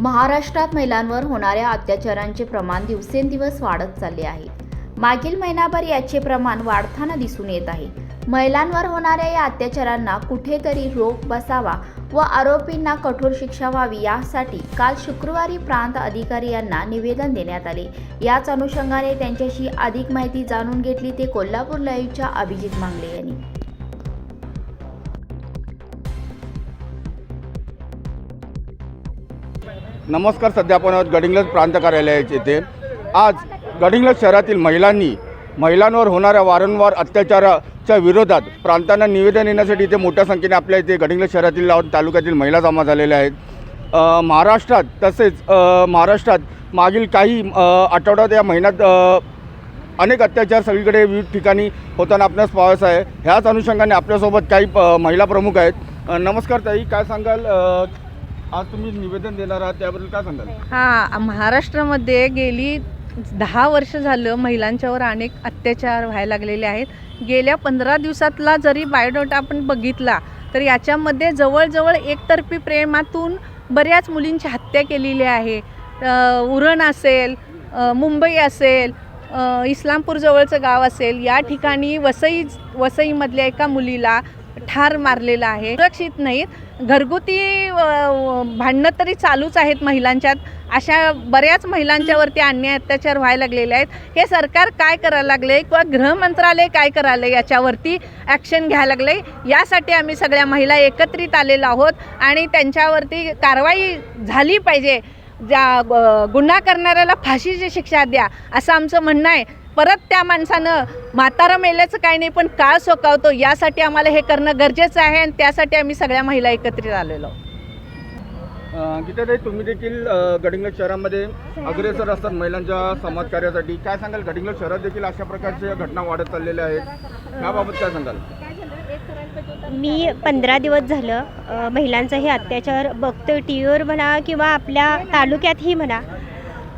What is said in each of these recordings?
महाराष्ट्रात महिलांवर होणाऱ्या अत्याचारांचे प्रमाण दिवसेंदिवस वाढत चालले आहे. मागील महिनाभर याचे प्रमाण वाढताना दिसून येत आहे. महिलांवर होणाऱ्या या अत्याचारांना कुठेतरी रोख बसावा व आरोपींना कठोर शिक्षा व्हावी यासाठी काल शुक्रवारी प्रांत अधिकारी यांना निवेदन देण्यात आले. याच अनुषंगाने त्यांच्याशी अधिक माहिती जाणून घेतली ते कोल्हापूर लाईव्हच्या अभिजित मांगले यांनी. नमस्कार सध्या आपण आहोत गडिंग्लज प्रांत कार्यालयाचे येथे आज गडिंग्लज शहरातील महिलांनी महिलांवर होणाऱ्या वारंवार अत्याचाराच्या विरोधात प्रांतांना निवेदन येण्यासाठी इथे मोठ्या संख्येने आपल्या इथे गडिंग्लज शहरातील तालुक्यातील महिला जमा झालेल्या आहेत. महाराष्ट्रात तसेच महाराष्ट्रात मागील काही आठवड्यात या महिन्यात अनेक अत्याचार सगळीकडे विविध ठिकाणी होताना आपणास पाहायचं आहे. ह्याच अनुषंगाने आपल्यासोबत काही महिला प्रमुख आहेत. नमस्कार ताई काय सांगाल? आज तुम्ही निवेदन देणार आहात त्याबद्दल काय सांगाल? हा महाराष्ट्रामध्ये गेली दहा वर्ष झालं महिलांच्यावर अनेक अत्याचार व्हायला लागलेले आहेत. गेल्या पंधरा दिवसातला जरी बायोडोटा आपण बघितला तर याच्यामध्ये जवळजवळ एकतर्फी प्रेमातून बऱ्याच मुलींची हत्या केलेली आहे. उरण असेल मुंबई असेल इस्लामपूरजवळचं इस्लामपूर जवळचं गाव असेल या ठिकाणी वसई वसईमधल्या एका मुलीला ठार मारलेलं आहे. सुरक्षित नाहीत. घरगुती भांडणं तरी चालूच आहेत महिलांच्यात. अशा बऱ्याच महिलांच्यावरती अन्याय अत्याचार व्हायला लागलेले आहेत. हे सरकार काय करायला लागले? किंवा गृह मंत्रालय काय करायला याच्यावरती ॲक्शन घ्यायला लागले. यासाठी आम्ही सगळ्या महिला एकत्रित आलेलो आहोत आणि त्यांच्यावरती कारवाई झाली पाहिजे. ज्या गुन्हा करणाऱ्याला फाशीची शिक्षा द्या असं आमचं म्हणणं आहे. परत त्या माणसानं म्हातारा मेल्याचं काही नाही पण काळ सोकावतो. यासाठी आम्हाला हे करणं गरजेचं आहे आणि त्यासाठी आम्ही सगळ्या महिला एकत्रित आलेलो. गीताताई तुम्ही देखील गडिंग्लज शहरामध्ये अग्रेसर असतात महिलांच्या समाजकार्यासाठी काय सांगाल? गडिंग्लज शहरात देखील अशा प्रकारच्या घटना वाढत चाललेल्या आहेत. याबाबत काय सांगाल? मी पंधरा दिवस झालं महिलांचा हे अत्याचार बघतोय. टी व्हीवर म्हणा किंवा आपल्या तालुक्यातही म्हणा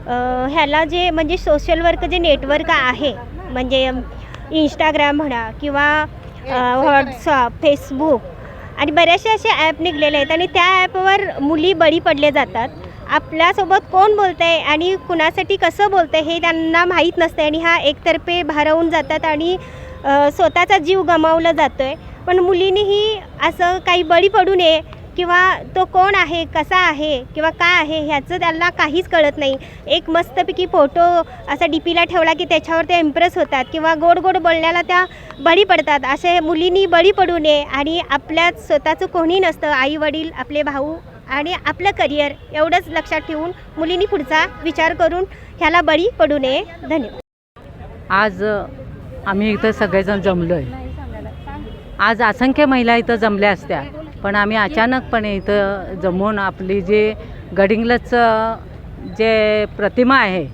ह्याला जे म्हणजे सोशल वर्क जे नेटवर्क आहे म्हणजे इंस्टाग्राम म्हणा किंवा व्हॉट्सअप फेसबुक आणि बऱ्याचशा असे ॲप निघलेले आहेत आणि त्या ॲपवर मुली बळी पडले जातात. आपल्यासोबत कोण बोलतं आहे आणि कुणासाठी कसं बोलतं आहे हे त्यांना माहीत नसतं आणि हा एकतर्फे भारावून जातात आणि स्वतःचा जीव गमावला जातो आहे पण मुलींनीही असं काही बळी पडू नये किंवा तो कोण आहे कसा आहे किंवा काय आहे ह्याचं त्यांना काहीच कळत नाही. एक मस्तपैकी फोटो असा डी पीला ठेवला की त्याच्यावर ते इम्प्रेस होतात किंवा गोड गोड बोलण्याला त्या बळी पडतात. असे मुलींनी बळी पडू नये आणि आपल्यात स्वतःचं कोणी नसतं आई वडील आपले भाऊ आणि आपलं करिअर एवढंच लक्षात ठेवून मुलींनी पुढचा विचार करून ह्याला बळी पडू नये. धन्यवाद. आज आम्ही इथं सगळेजण जमलो आहे आज असंख्य महिला इथं जमल्या असत्या. पण आम्ही अचानकपणे इथं जमून आपली जी गडिंग्लजचं जे प्रतिमा आहे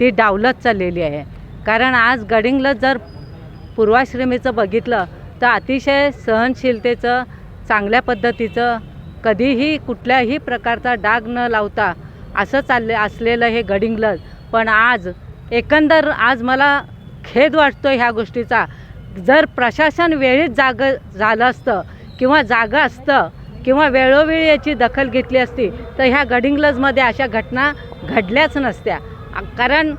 ती डावलत चाललेली आहे. कारण आज गडिंग्लज जर पूर्वाश्रमीचं बघितलं तर अतिशय सहनशीलतेचं चांगल्या पद्धतीचं कधीही कुठल्याही प्रकारचा डाग न लावता असं चालले असलेलं हे गडिंग्लज. पण आज एकंदर आज मला खेद वाटतो ह्या गोष्टीचा. जर प्रशासन वेळीच जाग झालं असतं किंवा जागा असतं किंवा वेळोवेळी याची दखल घेतली असती तर ह्या गडिंग्लजमध्ये अशा घटना घडल्याच नसत्या. कारण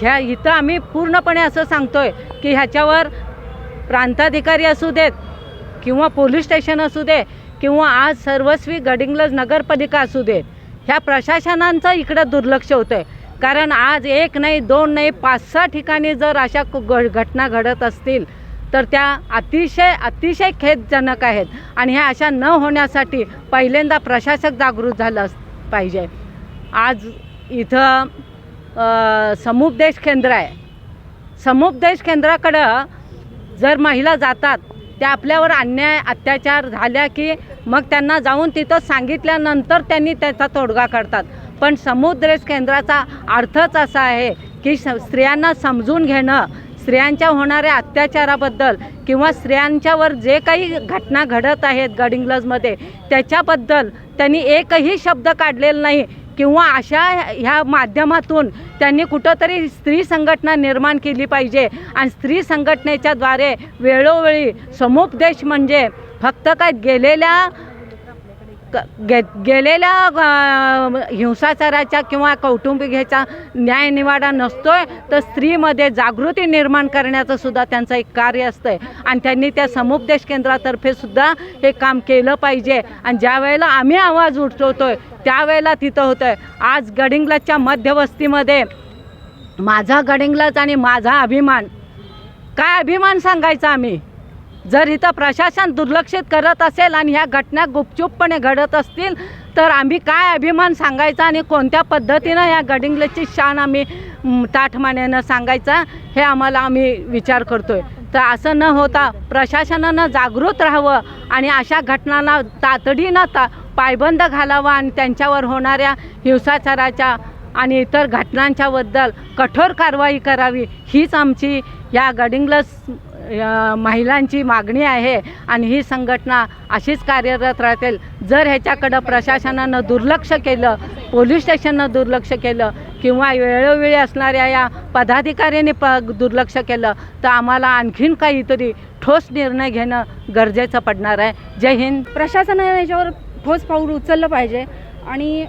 ह्या इथं आम्ही पूर्णपणे असं सांगतोय की ह्याच्यावर प्रांताधिकारी असू देत किंवा पोलीस स्टेशन असू दे किंवा आज सर्वस्वी गडिंग्लज नगरपालिका असू देत ह्या प्रशासनांचं इकडं दुर्लक्ष होतं आहे कारण आज एक नाही दोन नाही पाच सहा ठिकाणी जर अशा कु- घ- घटना घडत असतील तर त्या अतिशय अतिशय खेदजनक आहेत. आणि ह्या अशा न होण्यासाठी पहिल्यांदा प्रशासक जागृत झालं अस- पाहिजे. आज इथं समुपदेश केंद्र आहे. समुपदेश केंद्राकडं जर महिला जातात त्या आपल्यावर अन्याय अत्याचार झाल्या की मग त्यांना जाऊन तिथं सांगितल्यानंतर त्यांनी त्याचा तोडगा काढतात. पण समुद्रेश केंद्राचा अर्थच असा आहे की स्त्रियांना समजून घेणं स्त्रियांच्या होणाऱ्या अत्याचाराबद्दल किंवा स्त्रियांच्यावर जे काही घटना घडत आहेत गडिंग्लजमध्ये त्याच्याबद्दल त्यांनी एकही शब्द काढलेला नाही. किंवा अशा ह्या माध्यमातून त्यांनी कुठंतरी स्त्री संघटना निर्माण केली पाहिजे. आणि स्त्री संघटनेच्याद्वारे वेळोवेळी समुपदेश म्हणजे फक्त काय गेलेल्या क- गे गेलेल्या हिंसाचाराच्या किंवा कौटुंबिक ह्याचा न्याय निवाडा नसतोय तर स्त्रीमध्ये जागृती निर्माण करण्याचं सुद्धा त्यांचं एक कार्य असतंय. आणि त्यांनी त्या समुपदेश केंद्रातर्फे सुद्धा हे काम केलं पाहिजे. आणि ज्या वेळेला आम्ही आवाज उठवतोय त्यावेळेला तिथं होतंय. आज गडिंग्लजच्या मध्यवस्तीमध्ये माझा गडिंग्लज आणि माझा अभिमान. काय अभिमान सांगायचा आम्ही? जर इथं प्रशासन दुर्लक्षित करत असेल आणि ह्या घटना गुपचूपपणे घडत असतील तर आम्ही काय अभिमान सांगायचा आणि कोणत्या पद्धतीनं या गडिंगलेची शान आम्ही ताठमान्यानं सांगायचा हे आम्हाला आम्ही विचार करतोय. तर असं न होता प्रशासनानं जागृत राहावं आणि अशा घटनांना तातडीनं ता पायबंद घालावा आणि त्यांच्यावर होणाऱ्या हिंसाचाराच्या आणि इतर घटनांच्याबद्दल कठोर कारवाई करावी हीच आमची या गडिंगलस महिलांची मागणी आहे आणि ही संघटना अशीच कार्यरत राहतील. जर ह्याच्याकडं प्रशासनानं दुर्लक्ष केलं पोलीस स्टेशननं दुर्लक्ष केलं किंवा वेळोवेळी असणाऱ्या या पदाधिकाऱ्यांनी प दुर्लक्ष केलं तर आम्हाला आणखीन काहीतरी ठोस निर्णय घेणं गरजेचं पडणार आहे. जय हिंद. प्रशासनाने याच्यावर ठोस पाऊल उचललं पाहिजे आणि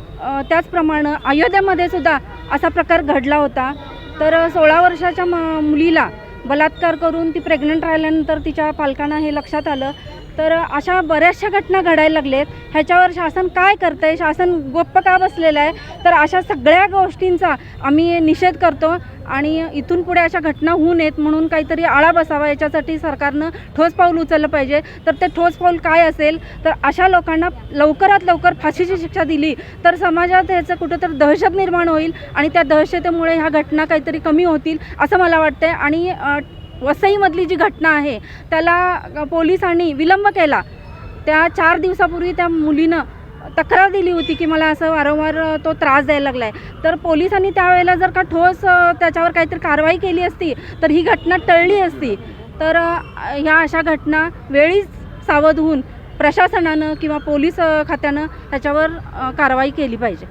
त्याचप्रमाणे अयोध्येमध्ये सुद्धा असा प्रकार घडला होता. तर सोळा वर्षाच्या म मुलीला बलात्कार करून ती प्रेग्नंट राहिल्यानंतर तिच्या पालकांना हे लक्षात आलं. तर अशा बऱ्याचशा घटना घडायला लागलेत. ह्याच्यावर शासन काय करतं आहे शासन गप्प का बसलेलं आहे? तर अशा सगळ्या गोष्टींचा आम्ही निषेध करतो आणि इथून पुढे अशा घटना होऊ नयेत म्हणून काहीतरी आळा बसावा. याच्यासाठी सरकारनं ठोस पाऊल उचललं पाहिजे. तर ते ठोस पाऊल काय असेल? तर अशा लोकांना लवकरात लवकर फाशीची शिक्षा दिली तर समाजात ह्याचं कुठंतरी दहशत निर्माण होईल आणि त्या दहशतेमुळे ह्या घटना काहीतरी कमी होतील असं मला वाटतं आहे आणि वसईमधली जी घटना आहे त्याला पोलिसांनी विलंब केला. त्या चार दिवसापूर्वी त्या मुलीनं तक्रार दिली होती की मला असं वारंवार तो त्रास द्यायला लागला आहे तर पोलिसांनी त्यावेळेला जर का ठोस त्याच्यावर काहीतरी कारवाई केली असती तर ही घटना टळली असती. तर ह्या अशा घटना वेळीच सावध होऊन प्रशासनानं किंवा पोलीस खात्यानं त्याच्यावर कारवाई केली पाहिजे.